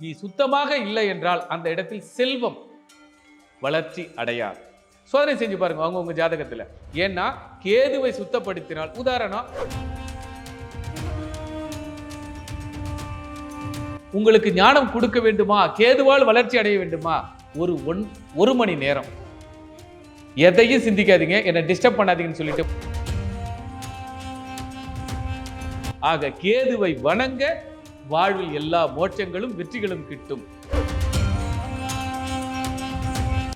நீ சுத்தமாக இல்லை என்றால் அந்த இடத்தில் செல்வம் வளர்ச்சி அடையாது. சோதனை செஞ்சு பாருங்க அவங்க உங்க ஜாதகத்துல. ஏன்னா கேதுவை சுத்தப்படுத்தினால் உதாரணம் உங்களுக்கு ஞானம் கொடுக்க வேண்டுமா? கேதுவால் வளர்ச்சி அடைய வேண்டுமா? ஒரு ஒன் ஒரு மணி நேரம். எதையும் சிந்திக்காதீங்க என்னை டிஸ்டர்ப் பண்ணாதீங்கன்னு சொல்லிட்டு. ஆக கேதுவை வணங்க வாழ்வில் எல்லா மோட்சங்களும் வெற்றிகளும் கிட்டும்.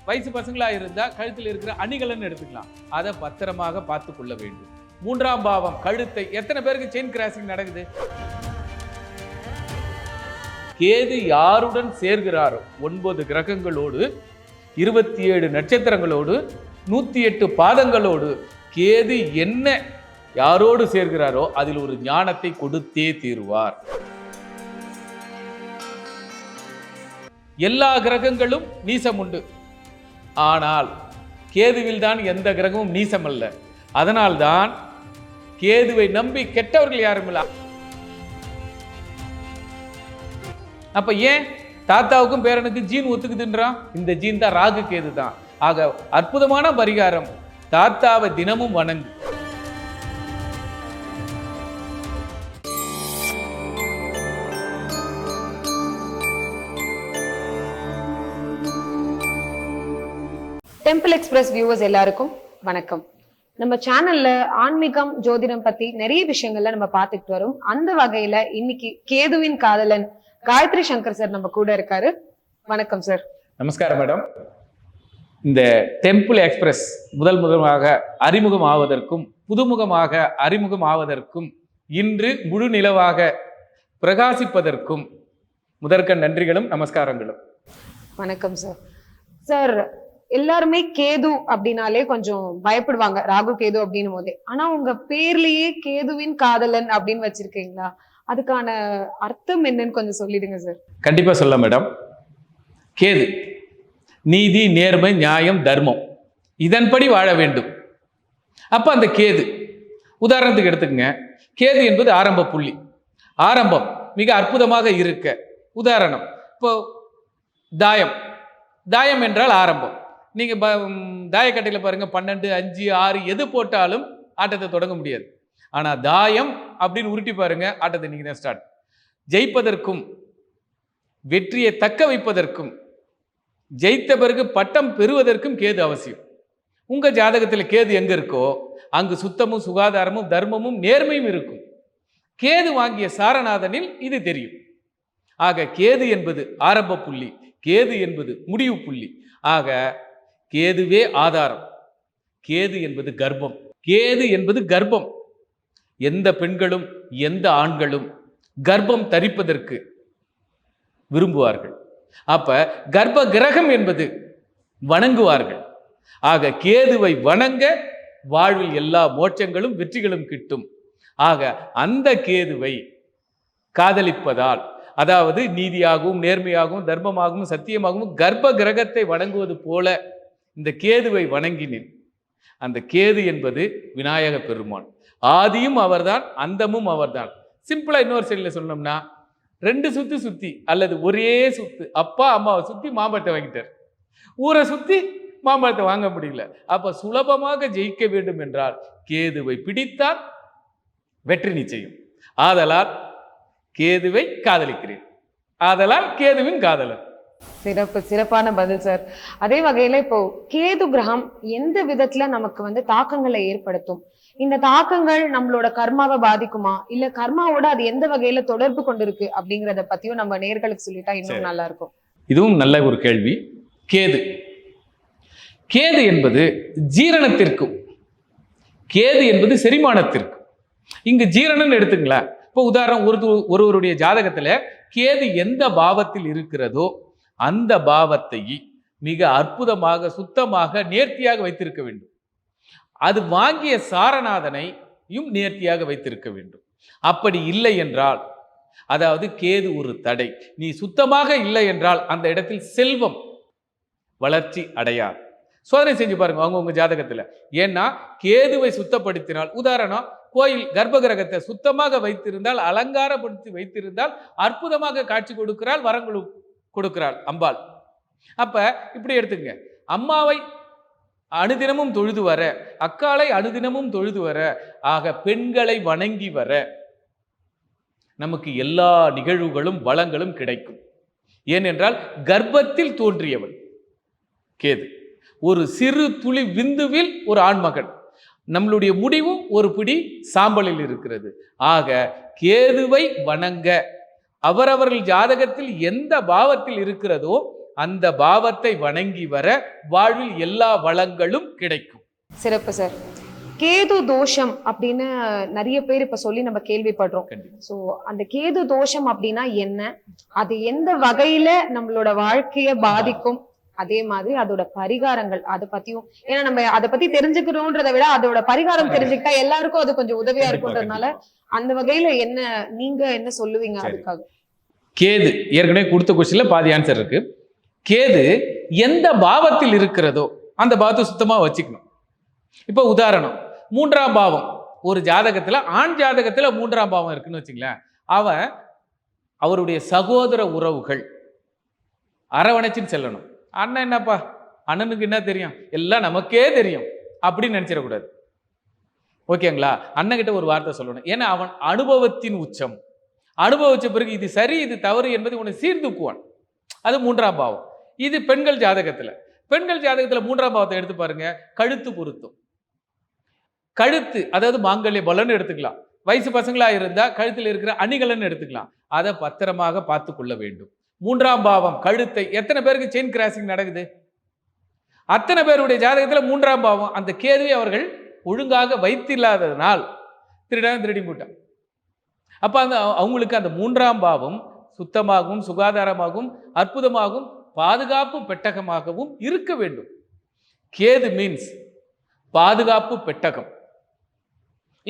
வயசு பசங்களா இருந்தா கழுத்தில் இருக்கிற அணிகலன் எடுத்துக்கலாம். அதை பத்திரமாக பார்த்து கொள்ள வேண்டும். மூன்றாம் பாவம் கழுத்தை. எத்தனை பேருக்கு செயின் கிராசிங் நடக்குது? கேது யாருடன் சேர்கிறாரோ? ஒன்பது கிரகங்களோடு இருபத்தி ஏழு நட்சத்திரங்களோடு நூத்தி எட்டு பாதங்களோடு கேது என்ன யாரோடு சேர்கிறாரோ அதில் ஒரு ஞானத்தை கொடுத்தே தீருவார். எல்லா கிரகங்களும் நீசம் உண்டு ஆனால் கேதுவில் தான் எந்த கிரகமும் நீசம் அல்ல அதனால்தான் கேதுவை நம்பி கெட்டவர்கள் யாரும் இல்லை அப்ப ஏன்? தாத்தாவுக்கும் பேரனுக்கும் ஜீன் ஒத்துக்குதுன்றான் இந்த ஜீன் தான் ராகு கேது தான் ஆக அற்புதமான பரிகாரம். தாத்தாவை தினமும் வணங்கு. டெம்பிள் எக்ஸ்பிரஸ் வியூவர்ஸ் எல்லாருக்கும் வணக்கம். நம்ம சேனல்ல ஆன்மீகம் ஜோதிடம் பத்தி நிறைய விஷயங்கள்ல நம்ம பார்த்துட்டு வரோம். அந்த வகையில இன்னைக்கு கேதுவின் காதலன் காயத்ரி சங்கர் சார் நம்ம கூட இருக்காரு. வணக்கம் சார் நமஸ்காரம் மேடம் இந்த டெம்பிள் எக்ஸ்பிரஸ் முதல் முதலாக அறிமுகம் ஆவதற்கும் புதுமுகமாக அறிமுகம் ஆவதற்கும் இன்று முழு நிலவாக பிரகாசிப்பதற்கும் முதற்கண் நன்றிகளும் நமஸ்காரங்களும். வணக்கம் சார் சார் எல்லாருமே கேது அப்படின்னாலே கொஞ்சம் பயப்படுவாங்க. ராகு கேது அப்படின்னும் போதே. ஆனா உங்க பேர்லயே கேதுவின் காதலன் அப்படின்னு வச்சிருக்கீங்களா? அதுக்கான அர்த்தம் என்னன்னு கொஞ்சம் சொல்லிடுங்க சார் கண்டிப்பா சொல்ல மேடம் கேது. நீதி நேர்மை நியாயம் தர்மம். இதன்படி வாழ வேண்டும். அப்ப அந்த கேது. உதாரணத்துக்கு எடுத்துக்கங்க. கேது என்பது ஆரம்ப புள்ளி. ஆரம்பம். மிக அற்புதமாக இருக்க. உதாரணம். இப்போ தாயம். தாயம் என்றால் ஆரம்பம். நீங்கள் ப- தாயக்கட்டையில் பாருங்கள் பன்னெண்டு அஞ்சு ஆறு எது போட்டாலும் ஆட்டத்தை தொடங்க முடியாது. ஆனால் தாயம் அப்படின்னு உருட்டி பாருங்க ஆட்டத்தை நீங்க தான் ஸ்டார்ட் ஜெயிப்பதற்கும் வெற்றியை தக்க வைப்பதற்கும் ஜெயித்த பிறகு பட்டம் பெறுவதற்கும் கேது அவசியம். உங்கள் ஜாதகத்தில் கேது எங்கே இருக்கோ அங்கு சுத்தமும் சுகாதாரமும் தர்மமும் நேர்மையும் இருக்கும். கேது வாங்கிய சாரநாதனில் இது தெரியும். ஆக கேது என்பது ஆரம்ப புள்ளி கேது என்பது முடிவு புள்ளி. ஆக கேதுவே ஆதாரம். கேது என்பது கர்ப்பம். கேது என்பது கர்ப்பம். எந்த பெண்களும் எந்த ஆண்களும் கர்ப்பம் தரிப்பதற்கு விரும்புவார்கள். அப்ப கர்ப்ப கிரகம் என்பது வணங்குவார்கள். ஆக கேதுவை வணங்க வாழ்வில் எல்லா மோட்சங்களும் வெற்றிகளும் கிட்டும். ஆக அந்த கேதுவை காதலிப்பதால் அதாவது நீதியாகவும் நேர்மையாகவும் தர்மமாகவும் சத்தியமாகவும் கர்ப்ப கிரகத்தை வணங்குவது போல இந்த கேதுவை வணங்கினேன். அந்த கேது என்பது விநாயக பெருமான். ஆதியும் அவர்தான் அந்தமும் அவர்தான். சிம்பிளா இன்னொரு சைடில் சொன்னோம்னா ரெண்டு சுத்து சுத்தி அல்லது ஒரே சுத்து. அப்பா அம்மாவை சுத்தி மாம்பழத்தை வாங்கிட்டார். ஊரை சுத்தி மாம்பழத்தை வாங்க முடியல. அப்ப சுலபமாக ஜெயிக்க வேண்டும் என்றால் கேதுவை பிடித்தால் வெற்றி நிச்சயம். ஆதலால் கேதுவை காதலிக்கிறேன். ஆதலால் கேதுவின் காதலன் சிறப்பு சிறப்பான பதில் சார் அதே வகையில இப்போ கேது கிரகம் எந்த விதத்துல நமக்கு வந்து தாக்கங்களை ஏற்படுத்தும்? இந்த தாக்கங்கள் நம்மளோட கர்மாவை பாதிக்குமா? இல்ல கர்மாவோட அது எந்த வகையில தொடர்பு கொண்டிருக்கு அப்படிங்கறத பத்தியும் நம்ம நேர்களுக்கு சொல்லிட்டா இன்னும். நல்லா இருக்கும் இதுவும் நல்ல ஒரு கேள்வி. கேது. கேது என்பது ஜீரணத்திற்கும் கேது என்பது செரிமானத்திற்கும். இங்கு ஜீரணம்னு எடுத்துங்களேன் இப்போ உதாரணம் ஒரு ஒருவருடைய ஜாதகத்துல கேது எந்த பாவத்தில் இருக்கிறதோ அந்த பாவத்தை மிக அற்புதமாக சுத்தமாக நேர்த்தியாக வைத்திருக்க வேண்டும். அது வாங்கிய சாரநாதனையும் நேர்த்தியாக வைத்திருக்க வேண்டும். அப்படி இல்லை என்றால் அதாவது கேது ஒரு தடை. நீ சுத்தமாக இல்லை என்றால் அந்த இடத்தில் செல்வம் வளர்ச்சி அடையாது. சோதனை செஞ்சு பாருங்க அவங்கவுங்க ஜாதகத்துல. ஏன்னா கேதுவை சுத்தப்படுத்தினால் உதாரணம் கோயில் கர்ப்பகிரகத்தை சுத்தமாக வைத்திருந்தால் அலங்காரப்படுத்தி வைத்திருந்தால் அற்புதமாக காட்சி கொடுக்கிறாள் வரங்கள் கொடுக்கிறாள் அம்பாள். அப்ப இப்படி எடுத்துங்க அம்மாவை அனுதினமும் தொழுது வர அக்காளை அனுதினமும் தொழுது வர ஆக பெண்களை வணங்கி வர நமக்கு எல்லா நிகழ்வுகளும் வளங்களும் கிடைக்கும். ஏனென்றால் கர்ப்பத்தில் தோன்றியவள் கேது. ஒரு சிறு துளி விந்துவில் ஒரு ஆண்மகன். நம்மளுடைய முடிவும் ஒரு பிடி சாம்பலில் இருக்கிறது. ஆக கேதுவை வணங்க அவரவர்கள் ஜாதகத்தில் எந்த பாவத்தில் இருக்கிறதோ அந்த பாவத்தை வணங்கி வர வாழ்வில் எல்லா வளங்களும் கிடைக்கும். சிறப்பு சார். கேது தோஷம் அப்படின்னு நிறைய பேர் இப்ப சொல்லி நம்ம கேள்விப்படுறோம். சோ அந்த கேது தோஷம் அப்படின்னா என்ன? அது எந்த வகையில நம்மளோட வாழ்க்கைய பாதிக்கும்? அதே மாதிரி அதோட பரிகாரங்கள் அதை பத்தியும் ஏன்னா நம்ம அதை பத்தி தெரிஞ்சுக்கிறோன்றதை விட அதோட பரிகாரம் தெரிஞ்சுக்கிட்டா எல்லாருக்கும் அது கொஞ்சம் உதவியா கண்டிப்பா, இருக்குன்றதுனால அந்த வகையில என்ன நீங்க என்ன சொல்லுவீங்க. அதுக்காக? கேது ஏற்கனவே கொடுத்த கொஸ்டின்ல பாதி ஆன்சர் இருக்கு. கேது எந்த பாவத்தில் இருக்கிறதோ அந்த பாவத்தை சுத்தமா வச்சுக்கணும். இப்போ உதாரணம் மூன்றாம் பாவம். ஒரு ஜாதகத்துல ஆண் ஜாதகத்துல மூன்றாம் பாவம் இருக்குன்னு வச்சுங்களேன். அவன் அவருடைய சகோதர உறவுகள் அரவணைச்சின்னு செல்லணும். அண்ணன் என்னப்பா? அண்ணனுக்கு என்ன தெரியும்? எல்லாம் நமக்கே தெரியும். அப்படின்னு நினைச்சிடக்கூடாது. ஓகேங்களா? அண்ணன்கிட்ட ஒரு வார்த்தை சொல்லணும். ஏன்னா அவன் அனுபவத்தின் உச்சம். அனுபவிச்ச பிறகு இது சரி இது தவறு என்பதை உன்னை சீர்தூக்குவான். அது மூன்றாம் பாவம். இது பெண்கள் ஜாதகத்தில். பெண்கள் ஜாதகத்தில் மூன்றாம் பாவத்தை எடுத்து பாருங்க. கழுத்து பொருத்தம். கழுத்து அதாவது மாங்கல்ய பலன்னு எடுத்துக்கலாம். வயசு பசங்களா இருந்தா கழுத்தில் இருக்கிற அணிகலன்னு எடுத்துக்கலாம். அதை பத்திரமாக பார்த்து கொள்ள வேண்டும். மூன்றாம் பாவம் கழுத்தை. எத்தனை பேருக்கு செயின் கிராசிங் நடக்குது? அத்தனை பேருடைய ஜாதகத்தில் மூன்றாம் பாவம். அந்த கேதுவை அவர்கள் ஒழுங்காக வைத்தில்லாததனால் திருடன் திருடி போட்டான் அப்போ அந்த அவங்களுக்கு அந்த மூன்றாம் பாவம் சுத்தமாகவும் சுகாதாரமாகவும் அற்புதமாகவும் பாதுகாப்பு பெட்டகமாகவும் இருக்க வேண்டும். கேது மீன்ஸ் பாதுகாப்பு பெட்டகம்.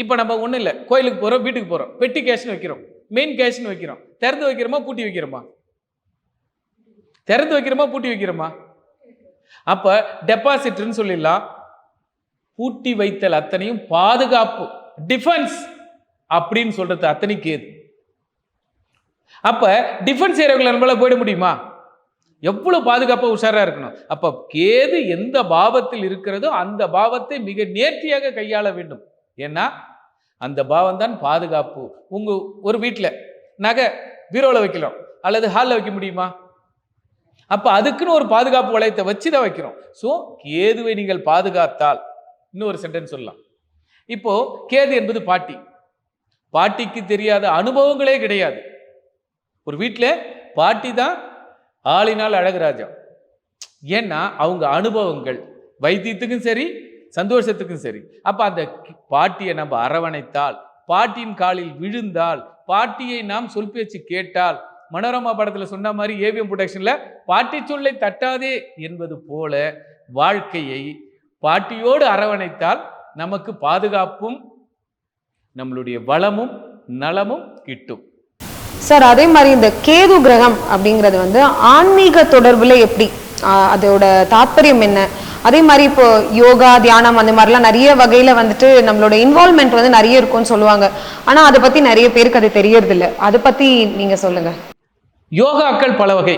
இப்போ நம்ம ஒன்றும் இல்லை. கோயிலுக்கு போகிறோம் வீட்டுக்கு போகிறோம் பெட்டி கேஷ்னு வைக்கிறோம். மெயின் கேஷ்னு வைக்கிறோம். திறந்து வைக்கிறோமா பூட்டி வைக்கிறோமா? திறந்து வைக்கிறோமா பூட்டி வைக்கிறோமா? அப்போ டெபாசிட்னு சொல்லிடலாம். பூட்டி வைத்தல் அத்தனையும் பாதுகாப்பு டிஃபென்ஸ் அப்படின்னு சொல்றது அத்தனை கேது அப்ப டிஃபென்ஸ் ஏரியாவுக்குள்ள நம்மளால போயிட முடியுமா? எவ்வளவு பாதுகாப்பா உஷாரா இருக்கணும்? அப்ப கேது எந்த பாவத்தில் இருக்கிறதோ அந்த பாவத்தை மிக நேர்த்தியாக கையாள வேண்டும். ஏன்னா அந்த பாவம் தான் பாதுகாப்பு. உங்க ஒரு வீட்டில் நகை பீரோவில் வைக்கலாம். அல்லது ஹாலில் வைக்க முடியுமா? அப்போ அதுக்குன்னு ஒரு பாதுகாப்பு வளையத்தை வச்சு தான் வைக்கிறோம். ஸோ கேதுவை நீங்கள் பாதுகாத்தால் இன்னொரு சென்டென்ஸ் சொல்லலாம். இப்போ கேது என்பது பாட்டி. பாட்டிக்கு தெரியாத அனுபவங்களே கிடையாது. ஒரு வீட்டில் பாட்டி தான் ஆளினால் அழகுராஜா ஏன்னா அவங்க அனுபவங்கள் வைத்தியத்துக்கும் சரி சந்தோஷத்துக்கும் சரி. அப்போ அந்த பாட்டியை நம்ம அரவணைத்தால் பாட்டியின் காலில் விழுந்தால் பாட்டியை நாம் சொல் பேச்சு கேட்டால் மனோரமா படத்தில் சொன்ன மாதிரி ஏவிஎம் ப்ரொடக்ஷன்ல பாட்டி சொல்லை தட்டாதே என்பது போல வாழ்க்கையை பாட்டியோடு அரவணைத்தால் நமக்கு பாதுகாப்பும் நம்மளுடைய வளமும் நலமும் கிட்டும். சார் அதே மாதிரி இந்த கேது கிரகம் அப்படிங்கிறது வந்து ஆன்மீக தொடர்பில் எப்படி அதோட தாத்பரியம் என்ன? அதே மாதிரி இப்போ யோகா தியானம் அந்த மாதிரிலாம் நிறைய வகையில் வந்துட்டு நம்மளோட இன்வால்மெண்ட் வந்து நிறைய இருக்கும்னு சொல்லுவாங்க. ஆனால் அதை பற்றி நிறைய பேருக்கு அது தெரியறதில்ல. அதை பற்றி நீங்கள் சொல்லுங்கள் யோகாக்கள் பல வகை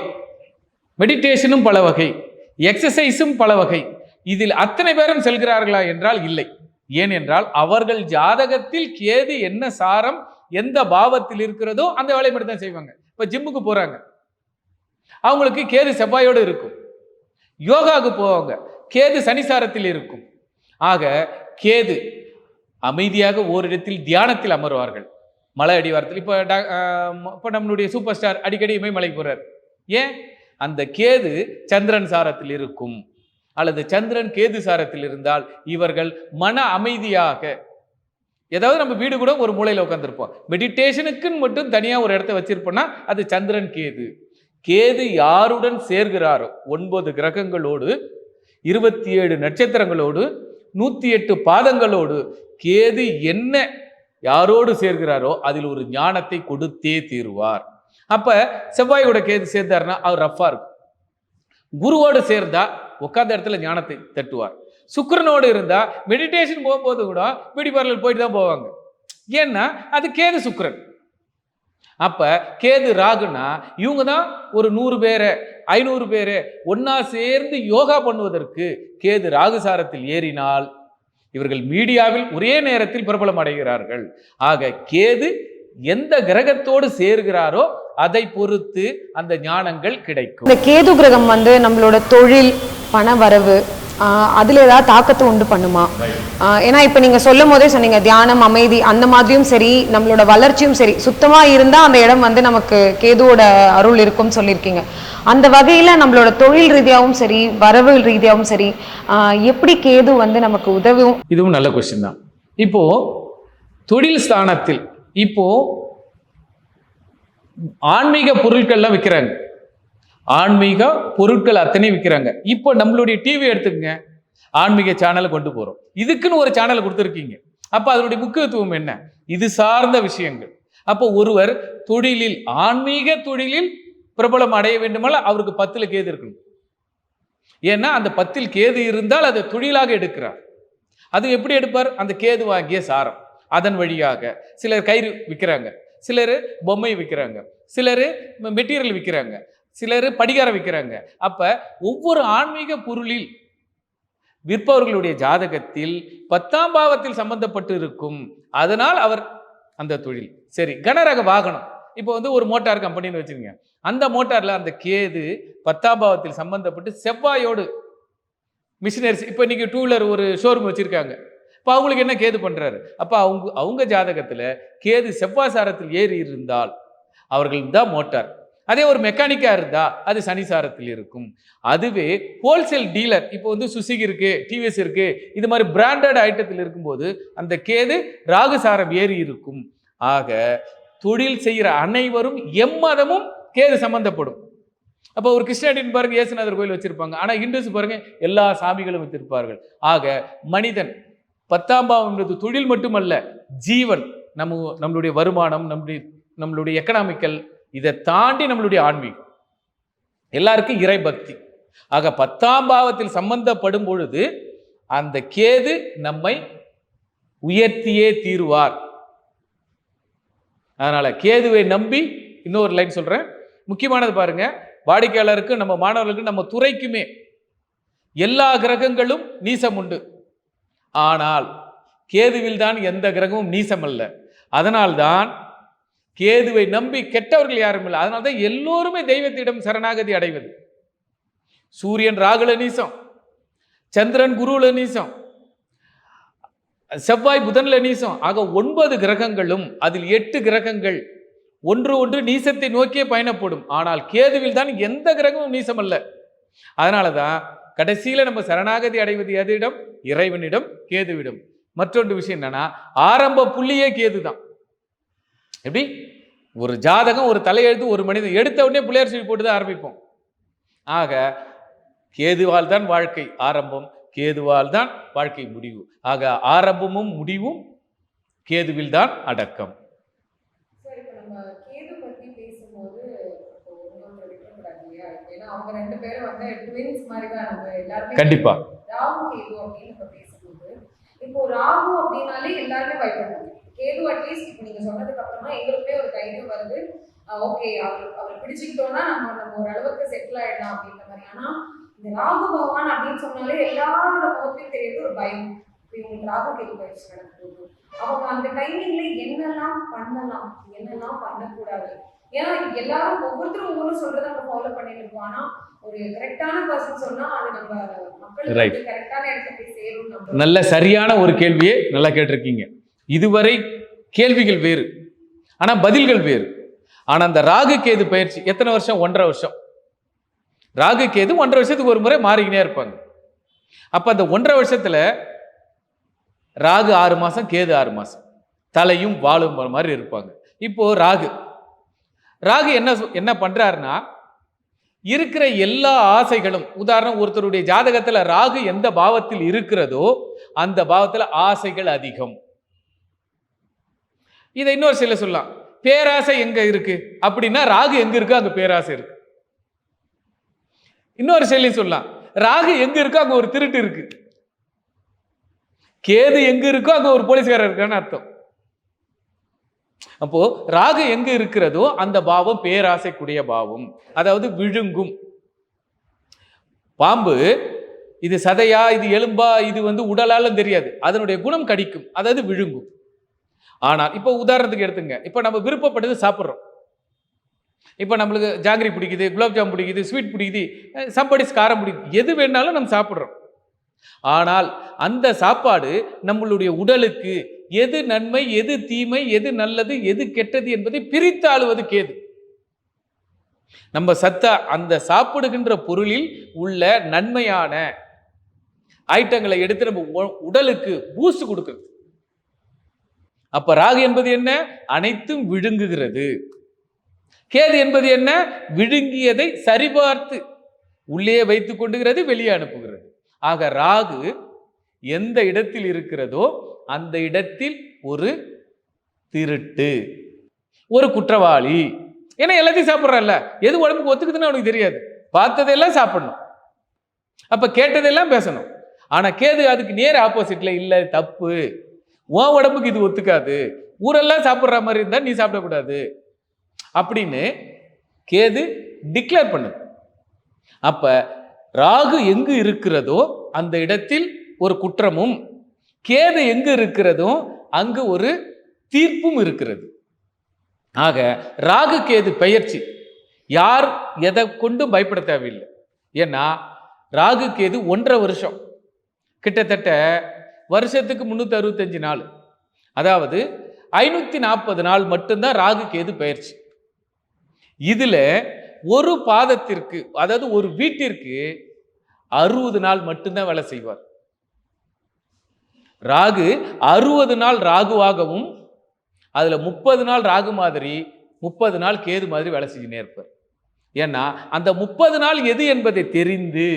மெடிடேஷனும் பல வகை எக்ஸசைஸும் பல வகை. இதில் அத்தனை பேரும் செல்கிறார்களா என்றால் இல்லை. ஏனென்றால் அவர்கள் ஜாதகத்தில் கேது என்ன சாரம் எந்த பாவத்தில் இருக்கிறதோ அந்த வேலையை மட்டும் தான் செய்வாங்க. இப்போ ஜிம்முக்கு போகிறாங்க அவங்களுக்கு கேது செவ்வாயோடு இருக்கும். யோகாவுக்கு போவாங்க. கேது சனிசாரத்தில் இருக்கும். ஆக கேது அமைதியாக ஓரிடத்தில் தியானத்தில் அமர்வார்கள். மலை அடிவாரத்தில். இப்போ இப்போ நம்மளுடைய சூப்பர் ஸ்டார் அடிக்கடி இமயமலைக்கு போகிறார் ஏன்? அந்த கேது சந்திரன் சாரத்தில் இருக்கும். அல்லது சந்திரன் கேது சாரத்தில் இருந்தால் இவர்கள் மன அமைதியாக ஏதாவது நம்ம வீடு கூட ஒரு மூலையில் உட்காந்துருப்போம் மெடிடேஷனுக்குன்னு மட்டும் தனியாக ஒரு இடத்த வச்சிருப்போம்னா அது சந்திரன் கேது. கேது யாருடன் சேர்கிறாரோ? ஒன்பது கிரகங்களோடு இருபத்தி ஏழு நட்சத்திரங்களோடு நூற்றி எட்டு பாதங்களோடு கேது என்ன யாரோடு சேர்கிறாரோ அதில் ஒரு ஞானத்தை கொடுத்தே தீருவார். அப்ப செவ்வாயோட கேது சேர்ந்தாருன்னா அவர் ரஃபா இருக்கும். குருவோடு சேர்ந்தா உட்கார்ந்த இடத்துல ஞானத்தை தட்டுவார். சுக்கரனோடு இருந்தா மெடிடேஷன் போகும்போது கூட பியூட்டி பார்லர் போயிட்டு தான் போவாங்க. ஏன்னா அது கேது சுக்கரன். அப்ப கேது ராகுனா இவங்க தான் ஒரு நூறு பேரை ஐநூறு பேரை ஒன்னா சேர்ந்து யோகா பண்ணுவதற்கு கேது ராகுசாரத்தில் ஏறினால் இவர்கள் மீடியாவில் ஒரே நேரத்தில் பிரபலம் அடைகிறார்கள். ஆக கேது எந்த கிரகத்தோடு சேர்கிறாரோ அதை பொறுத்து அந்த ஞானங்கள் கிடைக்கும். இந்த கேது கிரகம் வந்து நம்மளோட தொழில் பண வரவு அதில் ஏதாவது தாக்கத்தை உண்டு பண்ணுமா? ஏன்னா இப்போ நீங்கள் சொல்லும் போதே சொன்னீங்க தியானம் அமைதி அந்த மாதிரியும் சரி நம்மளோட வளர்ச்சியும் சரி. சுத்தமாக இருந்தால் அந்த இடம் வந்து நமக்கு கேதுவோட அருள் இருக்கும்னு சொல்லியிருக்கீங்க. அந்த வகையில் நம்மளோட தொழில் ரீதியாகவும் சரி வரவு ரீதியாகவும் சரி எப்படி கேது வந்து நமக்கு உதவும்? இதுவும் நல்ல கொஸ்டின் தான். இப்போது தொழில் ஸ்தானத்தில் இப்போது ஆன்மீக பொருட்கள்லாம் விற்கிறாங்க ஆன்மீக பொருட்கள் அத்தனையும் விற்கிறாங்க இப்போ நம்மளுடைய டிவி எடுத்துக்கங்க. ஆன்மீக சேனலை கொண்டு போகிறோம் இதுக்குன்னு ஒரு சேனலை கொடுத்துருக்கீங்க. அப்போ அதனுடைய முக்கியத்துவம் என்ன? இது சார்ந்த விஷயங்கள். அப்போ ஒருவர் தொழிலில் ஆன்மீக தொழிலில் பிரபலம் அடைய வேண்டுமானால் அவருக்கு பத்தில் கேது இருக்கணும். ஏன்னா அந்த பத்தில் கேது இருந்தால் அதை தொழிலாக எடுக்கிறார். அது எப்படி எடுப்பார்? அந்த கேது வாங்கிய சாரம். அதன் வழியாக சிலர் கயிறு விற்கிறாங்க சிலர் பொம்மை விற்கிறாங்க சிலர் மெட்டீரியல் விற்கிறாங்க சிலர் படிகாரம் விற்கிறாங்க அப்போ ஒவ்வொரு ஆன்மீக பொருளில் விற்பவர்களுடைய ஜாதகத்தில் பத்தாம் பாவத்தில் சம்பந்தப்பட்டு இருக்கும். அதனால் அவர் அந்த தொழில். சரி கனரக வாகனம். இப்போ வந்து ஒரு மோட்டார் கம்பெனின்னு வச்சுருங்க அந்த மோட்டாரில் அந்த கேது பத்தாம் பாவத்தில் சம்பந்தப்பட்டு செவ்வாயோடு மிஷினரிஸ் இப்போ இன்னைக்கு டூ வீலர் ஒரு ஷோரூம் வச்சுருக்காங்க. இப்போ அவங்களுக்கு என்ன கேது பண்ணுறாரு அப்போ அவங்க அவங்க ஜாதகத்தில் கேது செவ்வாய் சாரத்தில் ஏறி இருந்தால் அவர்கள் தான் மோட்டார். அதே ஒரு மெக்கானிக்காக இருந்தால் அது சனி சாரத்தில் இருக்கும். அதுவே ஹோல்சேல் டீலர் இப்போ வந்து சுசுகி இருக்குது டிவிஎஸ் இருக்குது இது மாதிரி பிராண்டட் ஐட்டத்தில் இருக்கும்போது அந்த கேது ராகு சாரம் ஏறி இருக்கும். ஆக தொழில் செய்கிற அனைவரும் எம்மதமும் கேது சம்மந்தப்படும் அப்போ ஒரு கிருஷ்ணாடின் பாருங்க இயேசுநாதர் கோயில் வச்சிருப்பாங்க. ஆனால் இந்துஸ் பாருங்க எல்லா சாமிகளும் வச்சிருப்பார்கள். ஆக மனிதன் பத்தாம் பாவம் என்பது தொழில் மட்டுமல்ல ஜீவன் நம்ம நம்மளுடைய வருமானம் நம்முடைய நம்மளுடைய எக்கனாமிக்கல் இதை தாண்டி நம்மளுடைய ஆன்மீகம். எல்லாருக்கும் இறை பக்தி. ஆக பத்தாம் பாவத்தில் சம்பந்தப்படும் பொழுது அந்த கேது நம்மை உயர்த்தியே தீருவார். அதனால கேதுவை நம்பி இன்னொரு லைன் சொல்றேன். முக்கியமானது பாருங்க வாடிக்கையாளருக்கு நம்ம மாணவர்களுக்கு நம்ம துறைக்குமே எல்லா கிரகங்களும் நீசம் உண்டு. ஆனால் கேதுவில் தான் எந்த கிரகமும் நீசம் அல்ல அதனால்தான் கேதுவை நம்பி கெட்டவர்கள் யாரும் இல்லை. அதனால்தான் எல்லோருமே தெய்வத்திடம் சரணாகதி அடைவது. சூரியன் ராகுல நீசம் சந்திரன் குருல நீசம் செவ்வாய் புதன்ல நீசம். ஆக ஒன்பது கிரகங்களும் அதில் எட்டு கிரகங்கள் ஒன்று ஒன்று நீசத்தை நோக்கியே பயணப்படும். ஆனால் கேதுவில் தான் எந்த கிரகமும் நீசம் அல்ல அதனால தான் கடைசியில் நம்ம சரணாகதி அடைவது எதிடம்? இறைவனிடம் கேதுவிடம். மற்றொன்று விஷயம் என்னன்னா ஆரம்ப புள்ளியே கேது தான் எப்படி? ஒரு ஜாதகம் ஒரு தலையெழுத்து ஒரு மனிதன் எடுத்த உடனே பிள்ளையார் சொல்லி போட்டு தான் ஆரம்பிப்போம். ஆக கேதுவால் தான் வாழ்க்கை ஆரம்பம் கேதுவால் தான் வாழ்க்கை முடிவு. ஆக ஆரம்பமும் முடிவும் கேதுவில் தான் அடக்கம். கண்டிப்பா. ராகு கேது அப்படின்னு நம்ம பேசும்போது இப்போ ராகு அப்படின்னாலே எல்லாருமே பயப்படுறாங்க. கேது அட்லீஸ்ட் இப்போ நீங்க சொன்னதுக்கு அப்புறமா எங்களுக்குமே ஒரு தைரியம் வருது. ஓகே அவர் அவர் பிடிச்சிக்கிட்டோம்னா நம்ம நம்ம ஒரு அளவுக்கு செட்டில் ஆயிடலாம் அப்படின்ற மாதிரி. ஆனா இந்த ராகு பகவான் அப்படின்னு சொன்னாலே எல்லாரோட முகத்தையும் தெரியுது ஒரு பயம். இவங்களுக்கு ராகு கேது பயிற்சி நடக்குது அவங்க அந்த டைமிங்ல என்னெல்லாம் பண்ணலாம்? என்னெல்லாம் பண்ணக்கூடாது? ஏன்னா எல்லாரும் ஒவ்வொருத்தரும் ஒவ்வொரு சொல்றதை நம்ம ஃபாலோ பண்ணிட்டு இருக்கோம். ஆனா ஒரு கரெக்டான பர்சன் சொன்னா அது நம்ம மக்களுக்கு கரெக்டான இடத்துல போய் சேரும் நல்ல சரியான ஒரு கேள்வியை நல்லா கேட்டிருக்கீங்க. இதுவரை கேள்விகள் வேறு ஆனால் பதில்கள் வேறு. ஆனால் அந்த ராகு கேது பயிற்சி எத்தனை வருஷம்? ஒன்றரை வருஷம். ராகு கேது ஒன்றரை வருஷத்துக்கு ஒரு முறை மாறிக்கினே இருப்பாங்க. அப்போ அந்த ஒன்றரை வருஷத்தில் ராகு ஆறு மாதம் கேது ஆறு மாதம் தலையும் வாழும் மாதிரி இருப்பாங்க. இப்போது ராகு. ராகு என்ன என்ன பண்ணுறாருன்னா இருக்கிற எல்லா ஆசைகளும் உதாரணம் ஒருத்தருடைய ஜாதகத்தில் ராகு எந்த பாவத்தில் இருக்கிறதோ அந்த பாவத்தில் ஆசைகள் அதிகம். இதை இன்னொரு சில சொல்லலாம். பேராசை எங்க இருக்கு? அப்படின்னா ராகு எங்க இருக்கோ அங்க பேராசை இருக்கு. இன்னொரு செயலி சொல்லலாம். ராகு எங்க இருக்கோ அங்க ஒரு திருட்டு இருக்கு. கேது எங்க இருக்கோ அங்க ஒரு போலீஸ்காரர் இருக்கான்னு அர்த்தம். அப்போ ராகு எங்க இருக்கிறதோ அந்த பாவம் பேராசைக்குடைய பாவம். அதாவது விழுங்கும். பாம்பு இது சதையா இது எலும்பா இது வந்து உடலாலும் தெரியாது. அதனுடைய குணம் கடிக்கும். அதாவது விழுங்கும். ஆனால் இப்போ உதாரணத்துக்கு எடுத்துங்க. இப்போ நம்ம விருப்பப்பட்டது சாப்பிட்றோம். இப்போ நம்மளுக்கு ஜாங்கிரி பிடிக்குது குலாப் ஜாம் பிடிக்குது ஸ்வீட் பிடிக்குது சம்படிஸ் காரம் பிடிக்குது. எது வேணாலும் நம்ம சாப்பிட்றோம். ஆனால் அந்த சாப்பாடு நம்மளுடைய உடலுக்கு எது நன்மை எது தீமை எது நல்லது எது கெட்டது என்பதை பிரித்தாளுவது கேது. நம்ம சத்தா அந்த சாப்பிடுகின்ற பொருளில் உள்ள நன்மையான ஐட்டங்களை எடுத்து நம்ம உ- உடலுக்கு பூஸ்ட் கொடுக்குறது. அப்ப ராகு என்பது என்ன? அனைத்தும் விழுங்குகிறது. கேது என்பது என்ன? விழுங்கியதை சரிபார்த்து உள்ளே வைத்துக் கொண்டுகிறது வெளியே அனுப்புகிறது. ஆக ராகு எந்த இடத்தில் இருக்கிறதோ அந்த இடத்தில் ஒரு திருட்டு ஒரு குற்றவாளி. ஏன்னா எல்லாத்தையும் சாப்பிட்றல்ல எது உடம்புக்கு ஒத்துக்குதுன்னு அவனுக்கு தெரியாது. பார்த்ததெல்லாம் சாப்பிடணும். அப்ப கேட்டதெல்லாம் பேசணும். ஆனா கேது அதுக்கு நேர் ஆப்போசிட்ல இல்லை தப்பு. உன் உடம்புக்கு இது ஒத்துக்காது. ஊரெல்லாம் சாப்பிட்ற மாதிரி இருந்தால் நீ சாப்பிடக்கூடாது. அப்படின்னு கேது டிக்ளேர் பண்ணுது. அப்ப ராகு எங்கு இருக்கிறதோ அந்த இடத்தில் ஒரு குற்றமும் கேது எங்கு இருக்கிறதோ அங்கு ஒரு தீர்ப்பும் இருக்கிறது. ஆக ராகு கேது பெயர்ச்சி. யார் எதை கொண்டும் பயப்பட தேவையில்லை. ஏன்னா ராகு கேது ஒன்றரை வருஷம். கிட்டத்தட்ட வருஷத்துக்கு முந்நூற்றி அறுபத்தஞ்சு நாள். அதாவது ஐநூற்றி நாற்பது நாள் மட்டும்தான் ராகு கேது பயிற்சி இதில் ஒரு பாதத்திற்கு அதாவது ஒரு வீட்டிற்கு அறுபது நாள் மட்டும்தான் வேலை செய்வார். ராகு அறுபது நாள் ராகுவாகவும் அதில் முப்பது நாள் ராகு மாதிரி முப்பது நாள் கேது மாதிரி வேலை செஞ்சுனே இருப்பார். ஏன்னா அந்த முப்பது நாள் எது என்பதை தெரிந்து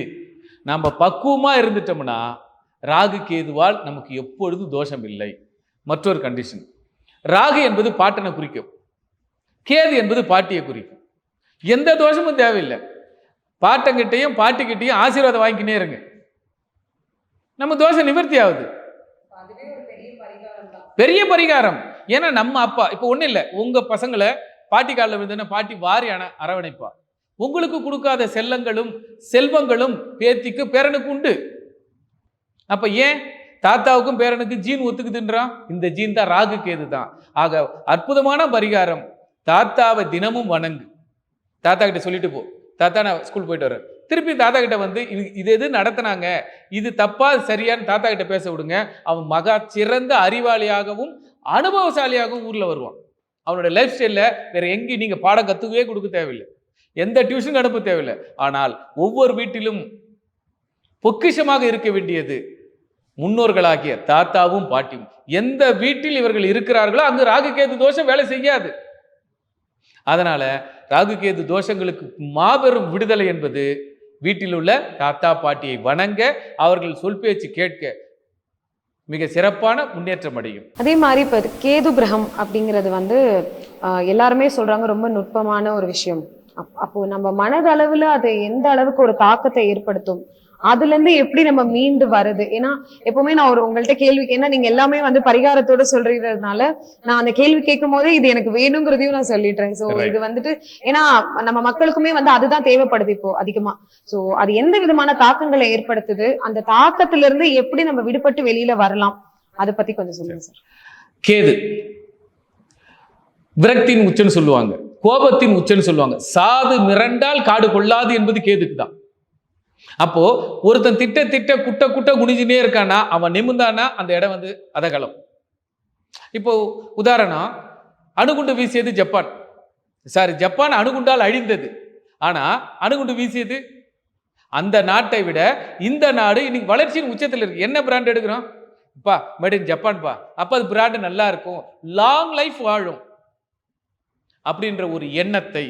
நம்ம பக்குவமாக இருந்துட்டோம்னா ராகு கேதுவால் நமக்கு எப்பொழுதும் தோஷம் இல்லை மற்றொரு கண்டிஷன் ராகு என்பது பாட்டனை குறிக்கும். கேது என்பது பாட்டியை குறிக்கும். எந்த தோஷமும் தேவையில்லை. பாட்டங்கிட்டையும் பாட்டிக்கிட்டையும் ஆசீர்வாதம் வாங்கிக்கினே இருங்க. நம்ம தோஷம் நிவர்த்தி ஆகுது. பெரிய பரிகாரம். ஏன்னா நம்ம அப்பா இப்போ ஒன்றும் இல்லை. உங்கள் பசங்களை பாட்டி காலில் விழுந்தோன்னா பாட்டி வாரி அண அரவணைப்பா. உங்களுக்கு கொடுக்காத செல்லங்களும் செல்வங்களும் பேத்திக்கு பேரனுக்கு உண்டு. அப்போ ஏன்? தாத்தாவுக்கும் பேரனுக்கும் ஜீன் ஒத்துக்குதுன்றான் இந்த ஜீன் தான் ராகு கேது தான். ஆக அற்புதமான பரிகாரம். தாத்தாவை தினமும் வணங்கு. தாத்தா கிட்ட சொல்லிட்டு போ. தாத்தா நான் ஸ்கூல் போயிட்டு வரேன். திருப்பி தாத்தா கிட்ட வந்து இது இது எது நடத்தினாங்க? இது தப்பா சரியான்னு தாத்தா கிட்ட பேச விடுங்க. அவன் மகா சிறந்த அறிவாளியாகவும் அனுபவசாலியாகவும் ஊர்ல வருவான். அவனோட லைஃப் ஸ்டைலில் வேற எங்கேயும் நீங்க பாடம் கத்துக்கவே கொடுக்க தேவையில்லை. எந்த டியூஷன் அனுப்ப தேவையில்லை. ஆனால் ஒவ்வொரு வீட்டிலும் பொக்கிஷமாக இருக்க வேண்டியது முன்னோர்களாகிய தாத்தாவும் பாட்டியும் எந்த வீட்டில் இவர்கள் இருக்கிறார்களோ அங்கு ராகுகேது தோஷம் வேலை செய்யாது. அதனால ராகுகேது தோஷங்களுக்கு மாபெரும் விடுதலை என்பது வீட்டில் உள்ள தாத்தா பாட்டியை வணங்க அவர்கள் சொல் பேச்சு கேட்க மிக சிறப்பான முன்னேற்றம் அடையும். அதே மாதிரி இப்போ கேது கிரகம் அப்படிங்கிறது வந்து எல்லாருமே சொல்றாங்க ரொம்ப நுட்பமான ஒரு விஷயம். அப்- அப்போ நம்ம மனதளவுல அது எந்த அளவுக்கு ஒரு தாக்கத்தை ஏற்படுத்தும்? அதுல இருந்து எப்படி நம்ம மீண்டு வருது? ஏன்னா எப்பவுமே நான் ஒரு உங்கள்ட்ட கேள்வி ஏன்னா நீங்க எல்லாமே வந்து பரிகாரத்தோட சொல்றதுனால நான் அந்த கேள்வி கேட்கும் போதே இது எனக்கு வேணுங்கிறதையும் நான் சொல்லிடுறேன். சோ. இது வந்துட்டு ஏன்னா நம்ம மக்களுக்குமே வந்து அதுதான் தேவைப்படுது இப்போ அதிகமா. சோ அது எந்த விதமான தாக்கங்களை ஏற்படுத்துது? அந்த தாக்கத்துல இருந்து எப்படி நம்ம விடுபட்டு வெளியில வரலாம்? அதை பத்தி கொஞ்சம் சொல்லுங்க சார். கேது. விரக்தியின் உச்சன்னு சொல்லுவாங்க. கோபத்தின் உச்சன்னு சொல்லுவாங்க. சாது மிரண்டால் காடு கொள்ளாது என்பது கேதுக்கு தான் அப்போ ஒருத்தன் திட்ட திட்ட குட்ட குட்ட குனிஞ்சுனே இருக்கானா அவன் நிமிந்தானா அந்த இடம் வந்து அதகலம். இப்போ உதாரணம் அணுகுண்டு வீசியது ஜப்பான். சாரி ஜப்பான் அணுகுண்டால் அழிந்தது. ஆனா அணுகுண்டு வீசியது? அந்த நாட்டை விட இந்த நாடு இன்னைக்கு வளர்ச்சியின் உச்சத்தில் இருக்கு. என்ன பிராண்ட் எடுக்கிறோம்? பா மேட் இன் ஜப்பான்பா அப்போ அது பிராண்டு நல்லா இருக்கும். லாங் லைஃப் வாழும். அப்படின்ற ஒரு எண்ணத்தை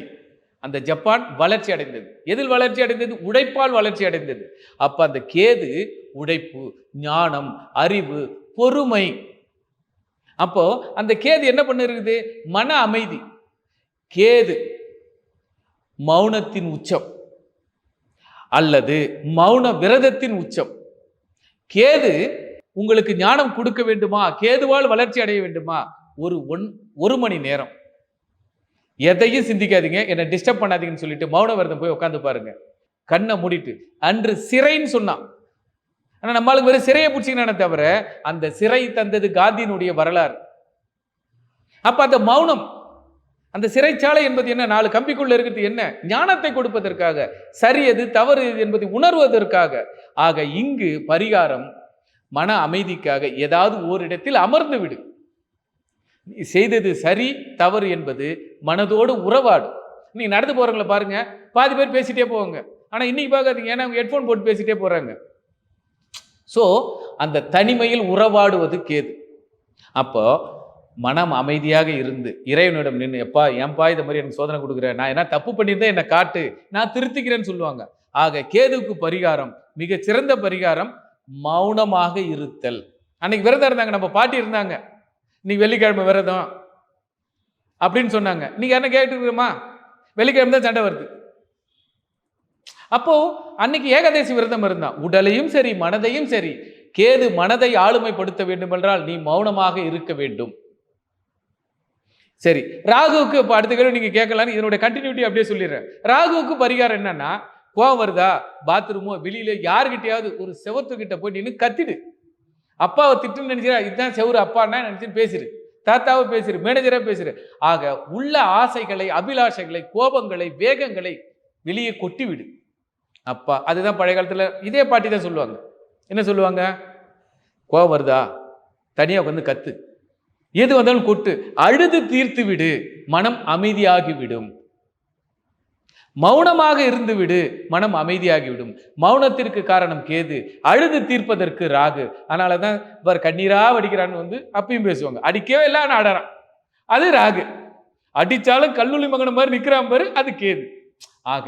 அந்த ஜப்பான் வளர்ச்சி அடைந்தது. எதில் வளர்ச்சி அடைந்தது? உடைப்பால் வளர்ச்சி அடைந்தது. அப்ப அந்த கேது உடைப்பு ஞானம் அறிவு பொறுமை. அப்போ அந்த கேது என்ன பண்ணிருக்குது? மன அமைதி. கேது மௌனத்தின் உச்சம் அல்லது மௌன விரதத்தின் உச்சம். கேது உங்களுக்கு ஞானம் கொடுக்க வேண்டுமா? கேதுவால் வளர்ச்சி அடைய வேண்டுமா? ஒரு ஒன் ஒரு மணி நேரம். எதையும் சிந்திக்காதீங்க. என்னை டிஸ்டர்ப் பண்ணாதீங்கன்னு சொல்லிட்டு மௌன விரதம் போய் உட்காந்து பாருங்க. கண்ணை மூடிட்டு அன்று சிறைன்னு சொன்னான். ஆனால் நம்மளுக்கு வெறும் சிறையை பிடிச்சிக்கணும் தவிர அந்த சிறை தந்தது காந்தியினுடைய வரலாறு. அப்போ அந்த மௌனம் அந்த சிறைச்சாலை என்பது என்ன? நாலு கம்பிக்குள்ள இருக்கிறது என்ன? ஞானத்தை கொடுப்பதற்காக சரி எது தவறு எது என்பதை உணர்வதற்காக. ஆக இங்கு பரிகாரம் மன அமைதிக்காக ஏதாவது ஓரிடத்தில் அமர்ந்து விடு நீ செய்தது சரி தவறு என்பது மனதோடு உறவாடு. நீ நடந்து போகிறவங்கள பாருங்க பாதி பேர் பேசிட்டே போவாங்க. ஆனால் இன்னைக்கு பார்க்காதீங்க ஏன்னா அவங்க ஹெட்ஃபோன் போட்டு பேசிட்டே போகிறாங்க ஸோ அந்த தனிமையில் உறவாடுவது கேது. அப்போ மனம் அமைதியாக இருந்து இறைவனிடம் நின்று எப்பா ஏன்பா இந்த மாதிரி எனக்கு சோதனை கொடுக்குறேன் நான் என்ன தப்பு பண்ணியிருந்தேன் என்னை காட்டு? நான் திருத்திக்கிறேன்னு சொல்லுவாங்க. ஆக கேதுவுக்கு பரிகாரம் மிகச்சிறந்த பரிகாரம் மௌனமாக இருத்தல். அன்னைக்கு விரதம் இருந்தாங்க நம்ம பாட்டி இருந்தாங்க. இன்னைக்கு வெள்ளிக்கிழமை விரதம் அப்படின்னு சொன்னாங்க. நீங்க என்ன கேட்டுக்கிறோமா வெள்ளிக்கிழமை தான் சண்டை வருது. அப்போ அன்னைக்கு ஏகாதசி விரதம் இருந்தான் உடலையும் சரி மனதையும் சரி கேது மனதை ஆளுமைப்படுத்த வேண்டும் என்றால் நீ மௌனமாக இருக்க வேண்டும். சரி ராகுவுக்கு இப்போ அடுத்த கேள்வி நீங்க கேட்கலான்னு இதனுடைய கண்டினியூட்டி அப்படியே சொல்லிடுறேன். ராகுவுக்கு பரிகாரம் என்னன்னா கோவம் வருதா? பாத்ரூமோ வெளியில யாருக்கிட்டையாவது ஒரு செவத்துக்கிட்ட போய் நின்று கத்திடு. அப்பாவை திட்டுன்னு நினைச்சிரு இதுதான் செவுரு அப்பான்னா நினைச்சு பேசிரு. தாத்தாவை பேசிரு மேனேஜராக பேசிரு. ஆக உள்ள ஆசைகளை அபிலாஷைகளை கோபங்களை வேகங்களை வெளியே கொட்டி விடு அப்பா அதுதான் பழைய காலத்தில் இதே பாட்டி தான் சொல்லுவாங்க. என்ன சொல்லுவாங்க? கோபம் வருதா? தனியாக உட்காந்து கத்து. எது வந்தாலும் கொட்டு. அழுது தீர்த்து விடு மனம் அமைதியாகிவிடும். மௌனமாக இருந்து விடு மனம் அமைதியாகிவிடும். மௌனத்திற்கு காரணம் கேது அழுது தீர்ப்பதற்கு ராகு. அதனால தான் இவர் கண்ணீரா வடிக்கிறான்னு வந்து அப்பயும் பேசுவாங்க. அடிக்கவே இல்லை ஆனால் அடறான். அது ராகு. அடித்தாலும் கல்லூரி மகன மாதிரி நிற்கிறான் பாரு அது கேது. ஆக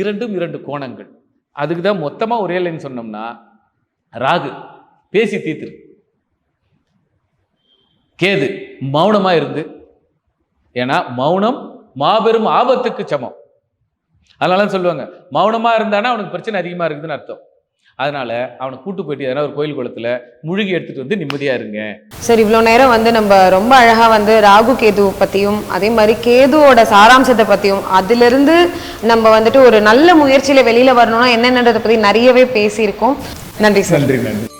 இரண்டும் இரண்டு கோணங்கள். அதுக்கு தான் மொத்தமாக ஒரே லைன் சொன்னோம்னா ராகு பேசி தீர்த்துரு. கேது மௌனமாக இருந்து. ஏன்னா மௌனம் மாபெரும் ஆபத்துக்கு சமம். அதனால தான் சொல்லுவாங்க மௌனமா இருந்தானா அவனுக்கு பிரச்சனை அதிகமா இருக்குதுன்னு அர்த்தம். அதனால அவனை கூட்டு போயிட்டு எதனா ஒரு கோயில் குளத்துல முழுகி எடுத்துட்டு வந்து நிம்மதியா இருங்க. சார் இவ்வளோ நேரம் வந்து நம்ம ரொம்ப அழகா வந்து ராகு கேது பத்தியும் அதே மாதிரி கேதுவோட சாராம்சத்தை பத்தியும் அதிலிருந்து நம்ம வந்துட்டு ஒரு நல்ல முயற்சியில வெளியில வரணும்னா என்னென்னதை பத்தி நிறையவே பேசியிருக்கோம். நன்றி சார். நன்றி நன்றி.